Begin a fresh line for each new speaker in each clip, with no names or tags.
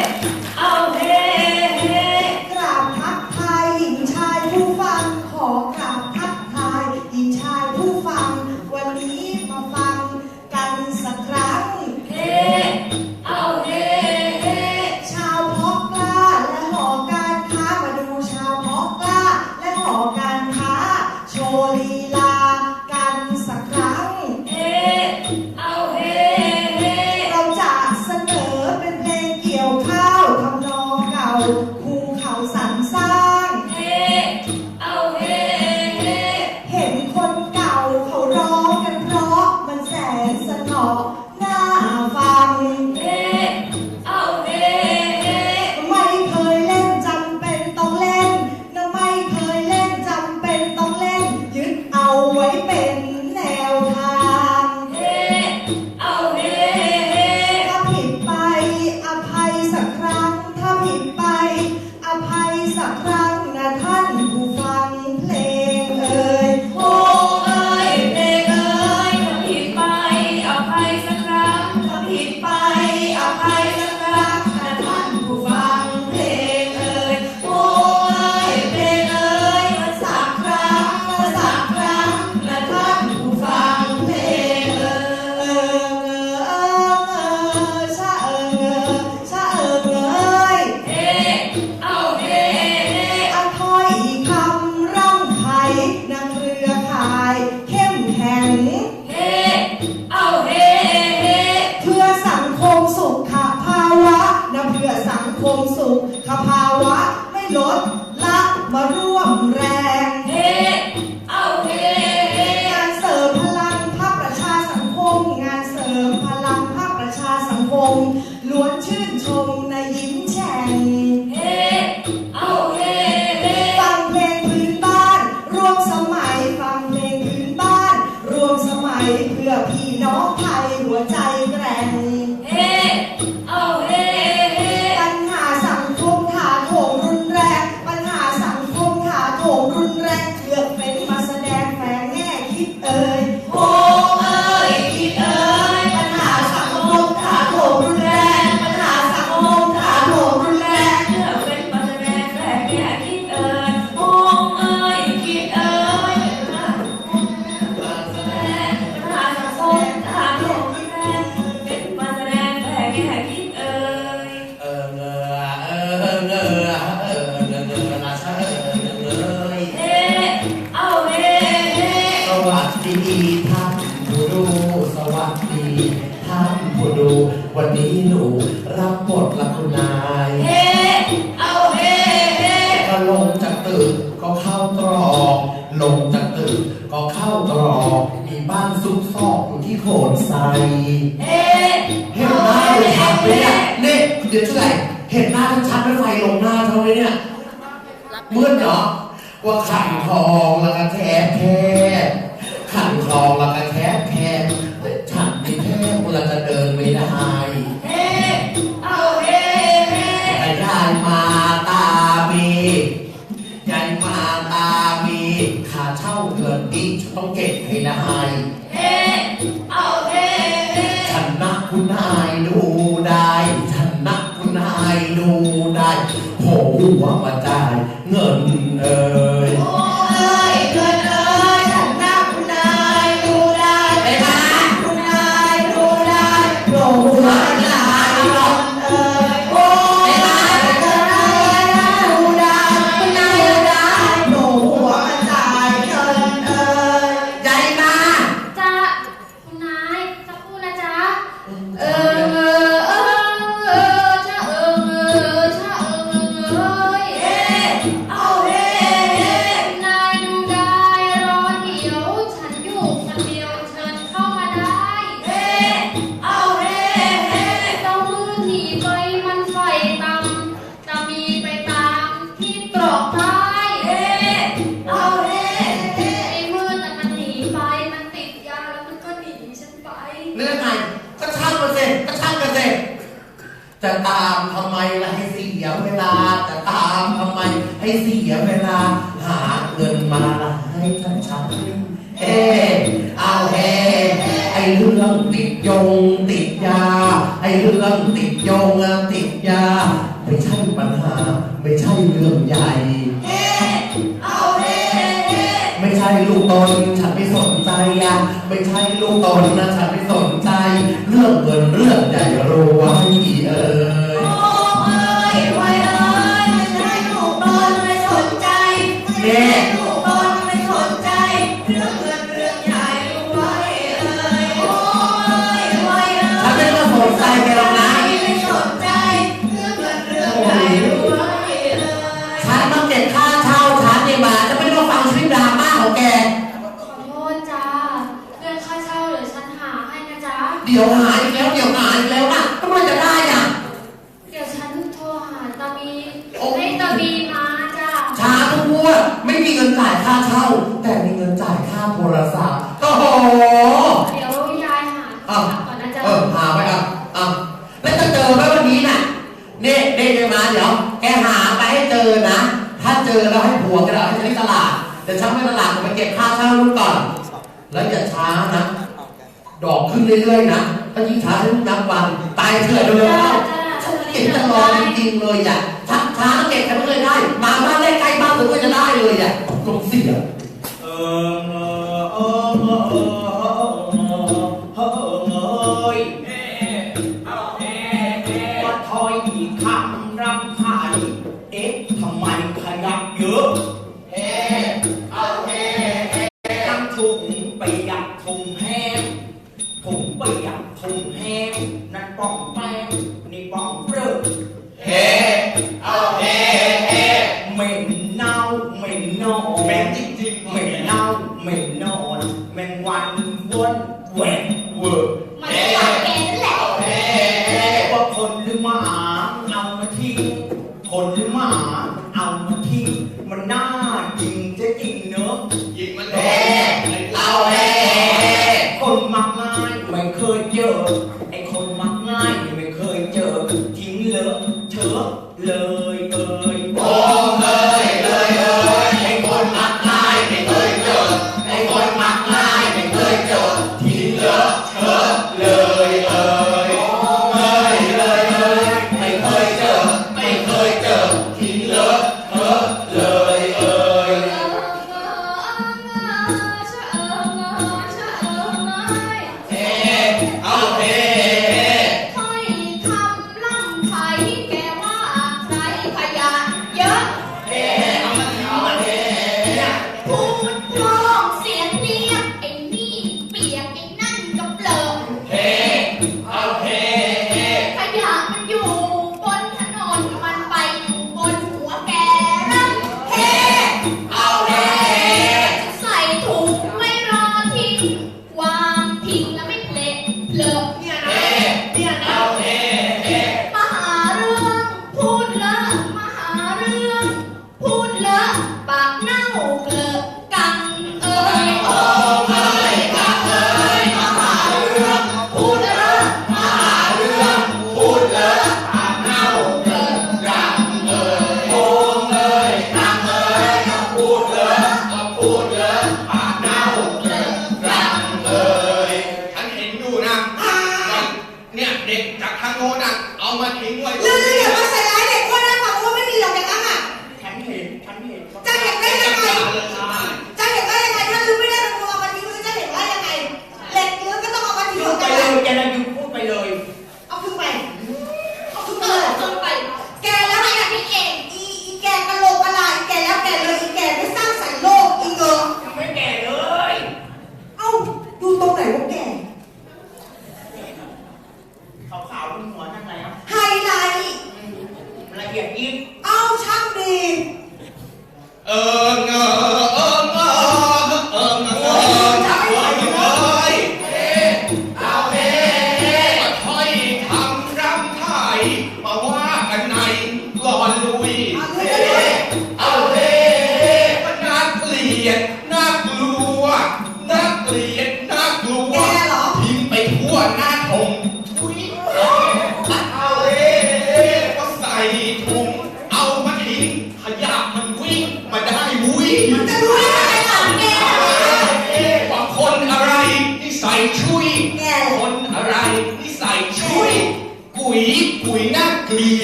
Eh. ทั้งชั้นรถไฟลง
หน้าเท่า
นี้เนี่ย
เมื่อนเหรอ
ว่าขันทองแล้วก็แทบแทบขันทองแล้วก็แทบแทบฉันไม่แทบเราจะเดินไม่ได้
เฮ้เอาเฮ้เฮ้
ไมาตาบีใหญ่มาตาบีขาเช่าเกินอีกต้องเก็บให้ได้ หัวมาง
ใจเงินเอ
อ
ไอ้เรื่อ
งติดยงติดยา ไอ้เรื่องติดยงติดยา ไม่ใช่ปัญหา ไม่ใช่เรื่องใหญ่
เฮ้เอาเฮ้
ไม่ใช่ลูกตนฉันไม่สนใจอะไม่ใช่ลูกตนนะ เถื่อนเร็ว
ๆ
ฉัน
เห็
นจะรอ
จริงเล
ยอะทักช้าเก็บกันไม่เคยได้ มาบ้านได้
ใกล้บ้าน
ผ
มก็
จะได้
เล
ยอะตรง
เสี
ยเออเออเออเออเอะ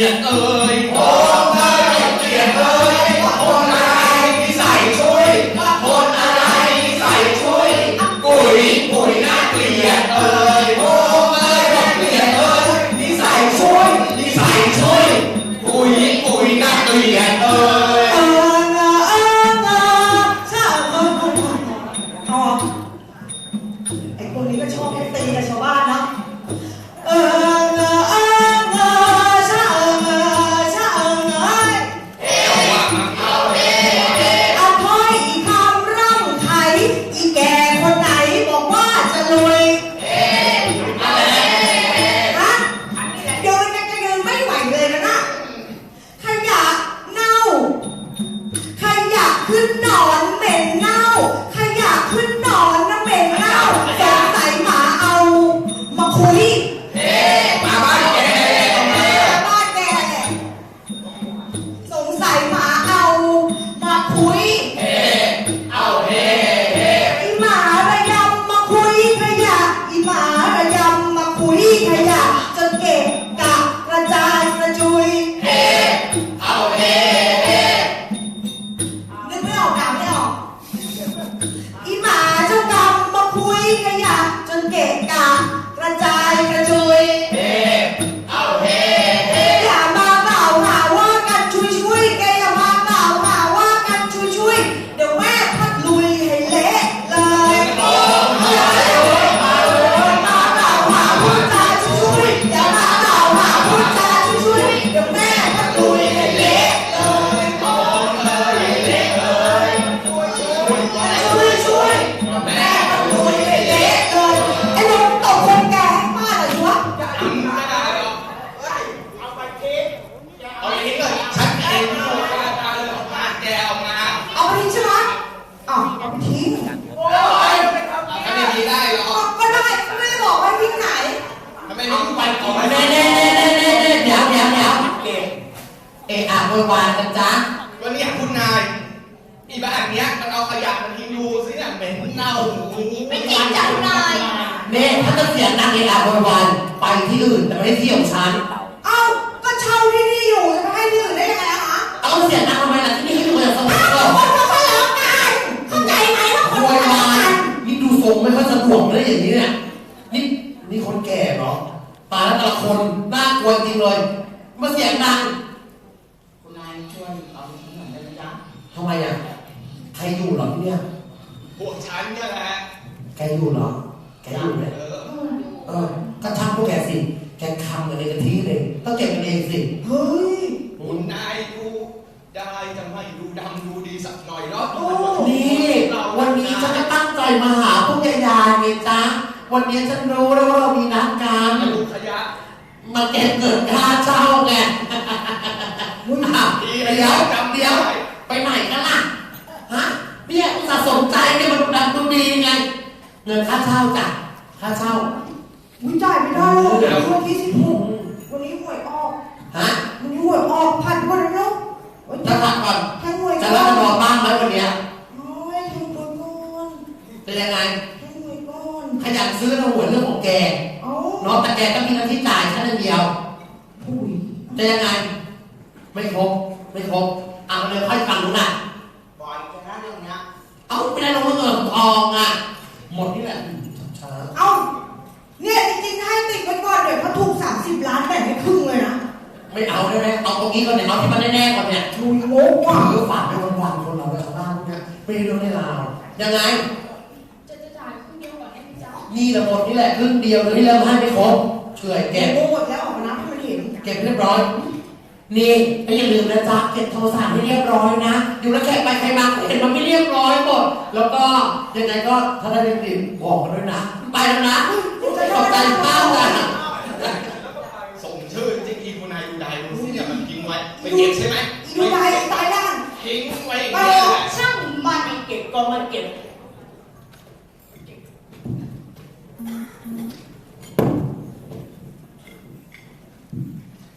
Oh. กระจ
เอะอะโวยวายกันจ้า
ก็เนี่ยคุณนายอีบ้านเนี้ยมันเอาขยะมาทิ้งดูสิเนี่ยเหม็นเน่า
ไม่จริงจ้ะคุณนาย
เน่ถ้าจะเสียงดังเอะอะโวยวายไปที่อื่นแต่ไม่ได้ที่ของฉัน
เอ้าก็เช่าที่นี่อยู่จะไปให้ที่อื่นได้ยังไงอะคะ
เอาเสียงดังทำไมล่ะที่นี่ให้ดูอย่างสงบ
อ้าว
ก็
คนเขาทะเลาะกันเข้าใจไหมว่าคน
โว
ทะ
ยวา
เลาะ
ย
กัน
นี่ดูทรงไม่ค่อยสะดวกเลยอย่างนี้เนี่ยนี่นี่คนแก่เนาะตายแล้วแต่ละคนน่ากลัวจริงเลยมาเสียงดัง
ทำ
ไมอะ ใครอยู่เหรอที่เนี่ย
พวกฉันเนี่ยแหละ
แกอยู่เหรอ แกอยู่เนี่ย
เออ
เออก็ช่างพวกแกสิ แกคำกันในกะทิเลยต้องเก็บกันเองสิ
เฮ้ย
คุณนายดูได้จะไม่ดูดำดูดีสักหน่อยเนาะ
นี่วันนี้ฉันจะตั้งใจมาหาพวกยายาไงจ๊ะ วันนี้ฉันรู้แล้วว่าเรามีนัดกัน
มาดูขยะ
มาเก็บเงินค่าเช่าไงอ้าวเดี๋ยวเดี๋ยว ไปไหนกันล่ะฮะเนี่ยอุตส่าห์สนใจเนี่ยมันดูดังดูดีไงเงินค่าเช่าจ้ะค่าเช่า
อุ้ยจ่ายไม่ได้เลยเดี๋ยววันที่สิบหกวันนี้หวยออก
ฮะ
วันนี้หวยออกพันกว่าแล้วเนาะโอ๊ย
จะพักก่อน
แทงหวย
จะ
ก่อ
รับ
น
รองบ้างไหมวันเนี้ย
โอ้ยแทงหวยก่อน
เป็นยังไง
แทงหวยก่อน
ขยันซื้อนะหัวเรื่องของแก
เอ้า
เนาะแต่แกก็มีหน้าที่จ่ายแค่นั้นเดียว
อุ้ย
จะยังไง ไม่ครบไม่ครบ อะเดี๋ยวค่อยฟังดูนะ
บอลชนะเรื่องเนี้ย
เอาไม่ได้ลงเงินทองอะ หมดนี่แหละช้า
เอ้า เนี่ยจริงๆให้ติดไว้ก่อนเดี๋ยวเขาถูก 30 ล้านแบ่งให้ครึ่งเลยนะ
ๆไม่เอาได้ไหมเอาตรงนี้ก่อนเนี่ยเอาที่มันแน่ๆก่อนเนี่ย
ลุยโง่กว่า
หรือฝากไปวันๆคนเราไปชาวบ้านพวกเนี้ยไม่ได้เรื่องในราวยังไง
จะจะจ่ายครึ่งเดียวก่อนได้ไหมจ๊ะ
นี่ละหมดนี่แหละครึ่งเดียวเลยที่เราให้ไม่ครบช่วย
แก
เก็บ
โง่หมดแล้วออกมานับให้มันเห็น
เก็บเรียบร้อย นี่ไม่อย่าลืมนะจ๊ะเก็บโทรศัพท์ให้เรียบร้อยนะ อยู่แล้วแขกไปใครมาเห็นมันไม่เรียบร้อยหมดแล้วก็ยังไงก็ถ้าได้เรียนดีบอกกันด้วยนะ ไปแล้วนะขอบใจมากนะ
ส่งชื่อจริงอีคุณนายดูได้ดูสิเนี่ยมันทิ้งไว้ไปเก็บใช่ไหม
อีดูตายตายด้าน
ทิ้งไว้อย่าง
ไป
เงี้ย
เถ
แห
อะ
ละ
ช่างมันไม่เก็บก็ไม่เก็บ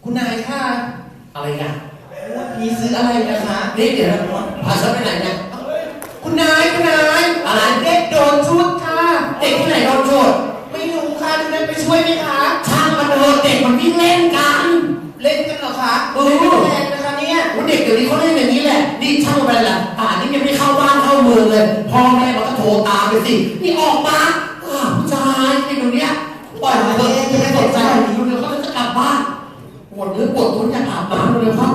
คุณนายค่ะ
อะไรกัน
มีซื้ออะไรนะคะ
นี่เดี๋ยวพาฉันไปไหนเนี่ย
คุณนายคุณนาย
อะไร
เด็กโดนชุดค่ะ
เด็กที่ไหนโดนโจทย์
ไม่รู้ค่ะคุณนายไปช่วยไหมคะ
ช่างมันเถอะเด็กมันวิ่งเล่นกัน
ก
เล่นกันเหรอคะ
เออ
เล่นแรงนะคะเนี่ย
วันเด็กเดี๋ยวนี้เขาเล่นอย่างนี้แหละนี่ช่างมันไปแหละป่านนี้ยังไม่เข้าบ้านเข้าเมืองเลยพ่อแม่มันก็โทรตามไปสินี่ออกมาอ้าวผู้ชายไอ้หนูเนี้ยปล่อยมาเถอะจะไม่สนใจอยู่เดี๋ยวเขาจะกลับบ้านป วดเนื้อปวดตัวอยากอาบน้ำเลยครับ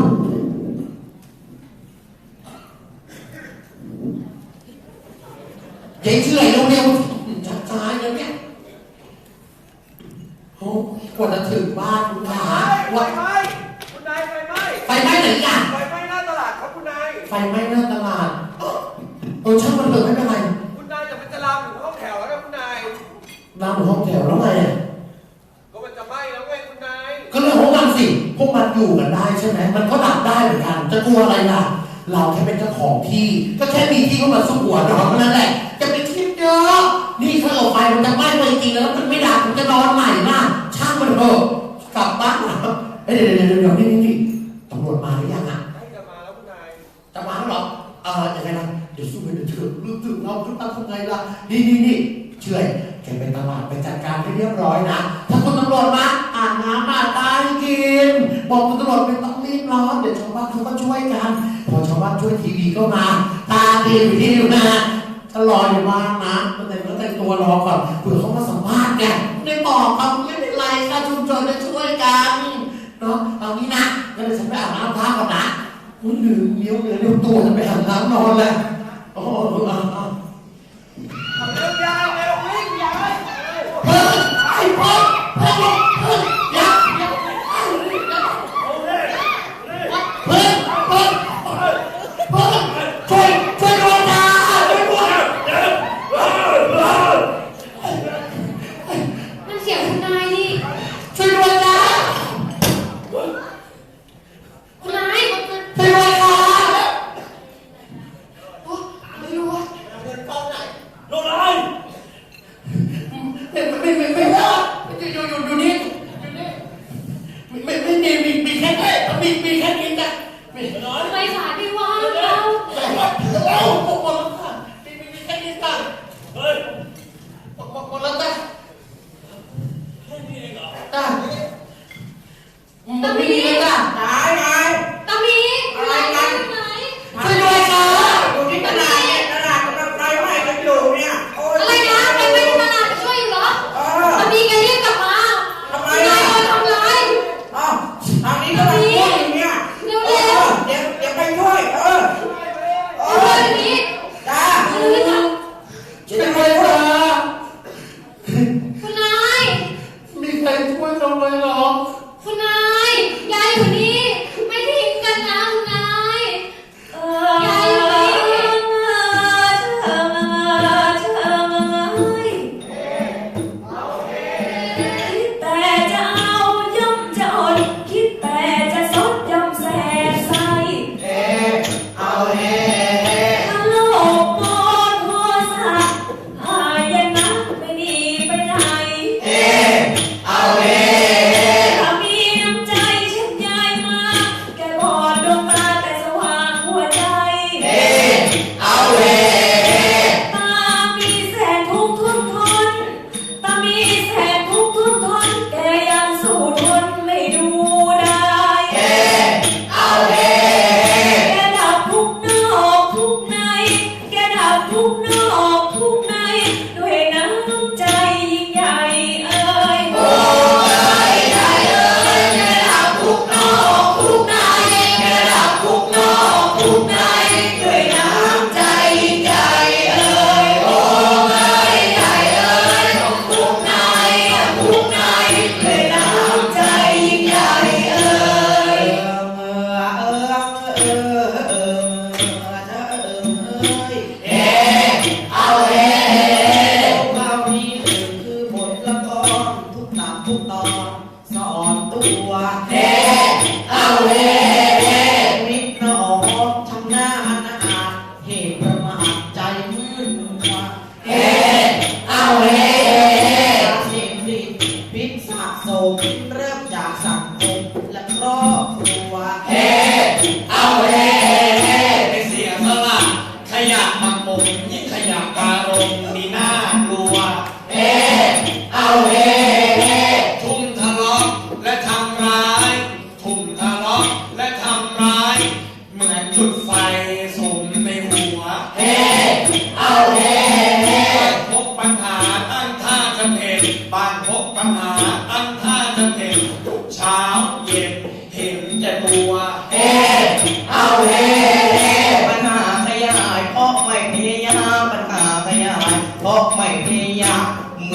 ยายเชื่อยเร็วๆช้าๆอย่างเนี้ยโอ้กว่าจะถึงบ้านคุณขา
ไฟ
ว่า
ไหม้คุณนายไฟไหม้
ไฟไหม้ไหนกัน
ไฟไหม้หน้าตลาดครับคุณนาย
ไฟไหม้หน้าต อยู่กันได้ใช่ไหมมันก็ดับได้เหมือนกัน จะกลัวอะไรล่ะ เราแค่เป็นเจ้าของที่ ก็แค่มีที่เข้ามาสู้หัวเราเท่านั้นแหละ จะไปคิดเยอะ นี่ถ้าเอาไฟมันจะไหม้ไปจริงๆแล้วมันไม่ดับมันจะนอนใหม่นะช่างมันเถอะกลับบ้านเอ้ยเดี๋ยวเดี๋ยวเดี๋ยวเดี๋ยวนี่นี่นี่ตำรวจมาหรือยังอะ
ให้จะมาแล้วคุณนาย
จะมาแล้วเหรอเออยังไงล่ะเดี๋ยวสู้ไปเดี๋ยวเถอะรู้ถึงเราทุกตั้งทำไงล่ะ นี่นี่นี่เชื่อยแกไปตลาดไปจัดการให้เรียบร้อยนะ ถ้าคุณตำรวจมาอ่านน้ำอ่านตาให้กิน บอกคุณตำรวจไม่ต้องรีบร้อนเดี๋ยวชาวบ้านเขาก็ช่วยกันพอชาวบ้านช่วยทีวีก็มา ตาดีอยู่ที่อยู่นะถ้ารออยู่บ้านนะตั้งแต่ตั้งแต่งตัวรอก่อนเผื่อเขามาสัมภาษณ์ไงไม่บอกครับไม่เป็นไรค่ะชุมชนจะช่วยกันเนาะเอางี้นะงั้นเดี๋ยวฉันไปอาบน้ำท่าก่อนนะอุ้ยเหลือเลี้ยวเหลือเลี้ยวตัวจะไปอาบน้ำนอนแล้วโอ้โหเอาเอา
เร็วยายเร็ววิ่งยาย
เฮ้ยไอ้พ่อพ่อเฮ้ยอย่าอย่าเฮ้ยเฮ้ยเฮ้ยช่วยช่วยด้วยนะช่วยด้วย
มันเสียงคุณนายนี่
ช่วยด้วยนะ
คุณนายมันจะ
ช่วยด้วยนะ
โอ๊ยไม่รู้ว่า
ไม่ไม่ไม่ไม่รอดอยู่อยู่อยู่อยู่นี่อยู่นี่ไม่ไม่มีมีมีแค่นี้ มีมีแค่นี้นะมี
ทำไมสาย
going on?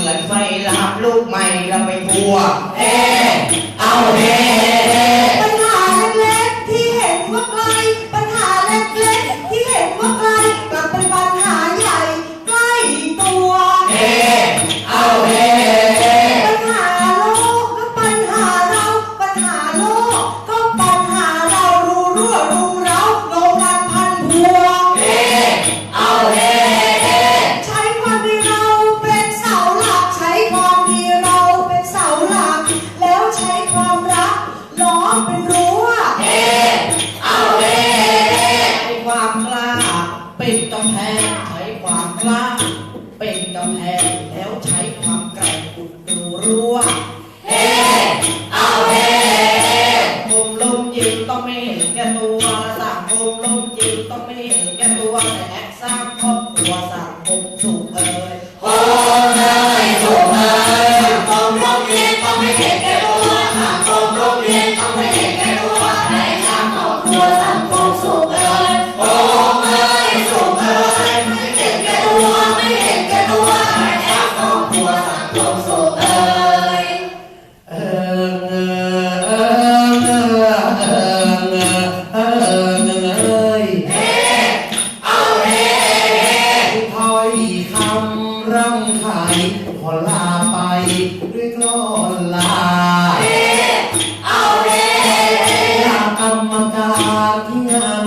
มือนไฟ
ลับ
ลูกใหม่เราไม่กลัว
เอ้เอาเฮ้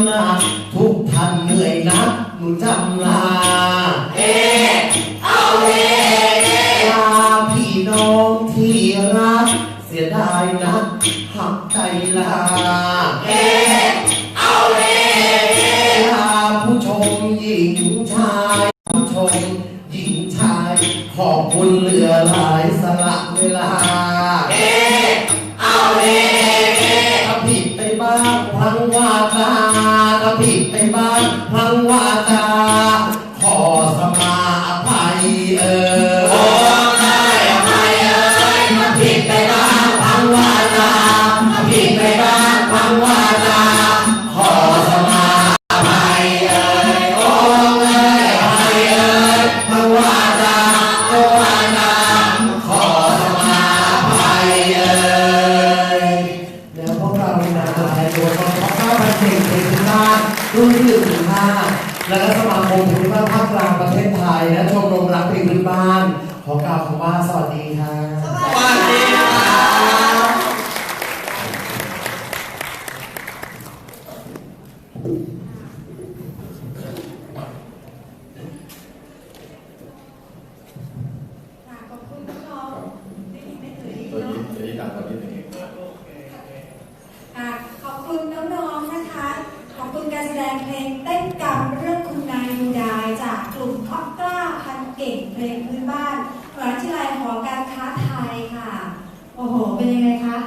นา
ทุกท่านเหนื่อยนักหนูจำลาเฮ้เอ เป็นยัง
ไงคะ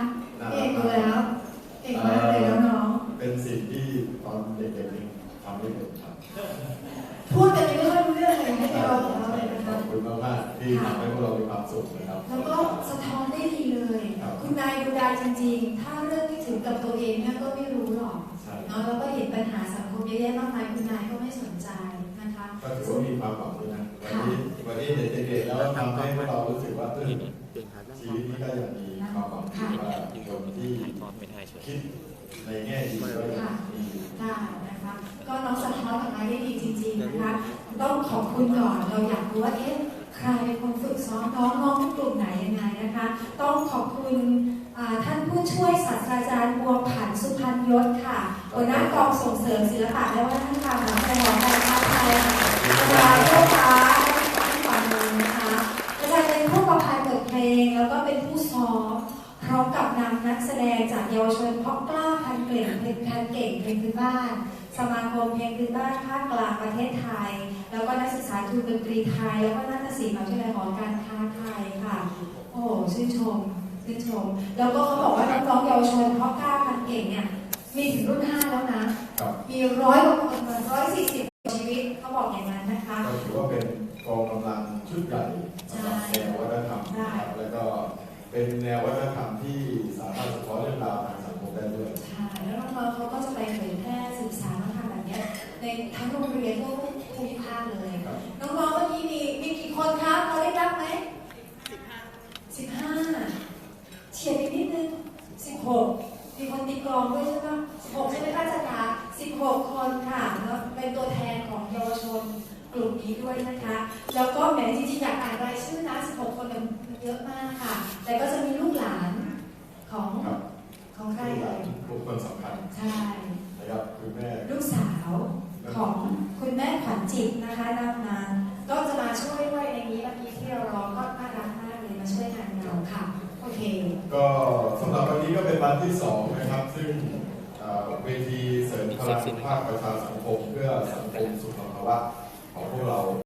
เอกดูแล้วเอกมากเลยน้อง
เป็นสิ่งที่ตอนเด็กๆนี่ทำไม่เป็นครับ
ๆพูดกันไม่ค่อยรู้เรื่องเลยให้ไปลองของเราเลยนะ
ข
คะ
อบคุณมากๆที่ทำให้พวกเรามีความสุขนะครับ
แล้วก็สะท้อนได้ดีเลย
ครับ
คุณนายดูดายจริง ๆ ถ้าเรื่องที่ถึงกับตัวเองเนี่ยก็ไม่รู้หรอก
ใช่
เนาะแล้วก็เห็นปัญหาสังคมเยอะแยะมากมายคุณนายก็ไม่สนใจนะคะ
ก็ถือว่ามีความหวังด้วยนะวันนี้วันนี้เด็กๆแล้วทำให้พวกเรารู้สึกว่าเออชีวิตนี้ก็ยังมี ความหวังที่ว่าคนที่คิดในแง่ดีก็ยังมีอยู่
ได้นะคะ ก็น้องสะท้อนออกมาได้ดีจริง ๆนะคะ ต้องขอบคุณก่อนเราอยากรู้ว่าเอ๊ะใครเป็นคนฝึกซ้อมน้องน้องกลุ่มไหนยังไงนะคะ ต้องขอบคุณอ่าท่านผู้ช่วยศาสตราจารย์บัวผันสุพันยศค่ะหัวหน้ากองส่งเสริมศิลปะและวัฒนธรรมมหาวิทยาลัยหอการค้าไทยค่ะอาจารย์โยฟ้า นำนักแสดงจากเยาวชนเพาะกล้าพันเก่งเพลงพันเก่งเพลงพื้นบ้าน สมาคมเพลงพื้นบ้านภาคกลางประเทศไทย แล้วก็นักศึกษาทุนดนตรีไทย แล้วก็นักศิลป์มหาวิทยาลัยหอการค้าไทยค่ะ โอ้โหชื่นชมชื่นชม แล้วก็เขาบอกว่าน้องๆเยาวชนเพาะกล้าพันเก่งเนี่ยมีถึงรุ่นห้าแล้วนะ มีร้อยกว่าคนมาร้อยสี่สิบชีวิตเขาบอกอย่างนั้นนะคะ
ก็ถือว่าเป็นกองกำลังชุดใหญ่สำหรับแนววัฒนธรรมนะครับแล้วก็ เป็นแนววัฒนธรรมที่สามารถสะท้อนเรื่องราวทางสังคมได้ด้วย
ใช่แล้วน้องๆเขาก็จะไปเผยแพร่ศึกษาวัฒนธรรมแบบเนี้ยในทั้งโรงเรียนทั่วภูมิภาคเลย
ครับ
น้องๆเมื่อกี้มีมีกี่คนครับเราได้รับไหมสิบห้าเฉียดอีกนิดนึงสิบหกมีคนตีกลองด้วยใช่ไหมสิบหกใช่ไหมคะอาจารย์คะสิบหกคนค่ะแล้วเป็นตัวแทนของเยาวชน กลุ่มนี้ด้วยนะคะ แล้วก็แหมจริงๆอยากอ่านรายชื่อนะสิบหกคนเนี่ยมันเยอะมากค่ะ แต่ก็จะมีลูกหลานของ
ครับ
ของใคร
ลูกห
เอ่
ลาน
ย
บุคคลสำคัญ
ใช่
นะครับคุณแม่
ลูกสาวของคุณแม่ขวัญจิตนะคะนำมาก็จะมาช่วยด้วยในนี้เมื่อกี้ที่เราร้องก็น่ารักมากเลยมาช่วยงานเราค่ะโอเค
ก็สำหรับวันนี้ก็เป็นวันที่สองนะครับ ซึ่งเอ่อเวทีเสริมพลังภาคประชาสังคมเพื่อสังคมสุขภาวะของ พวกเรา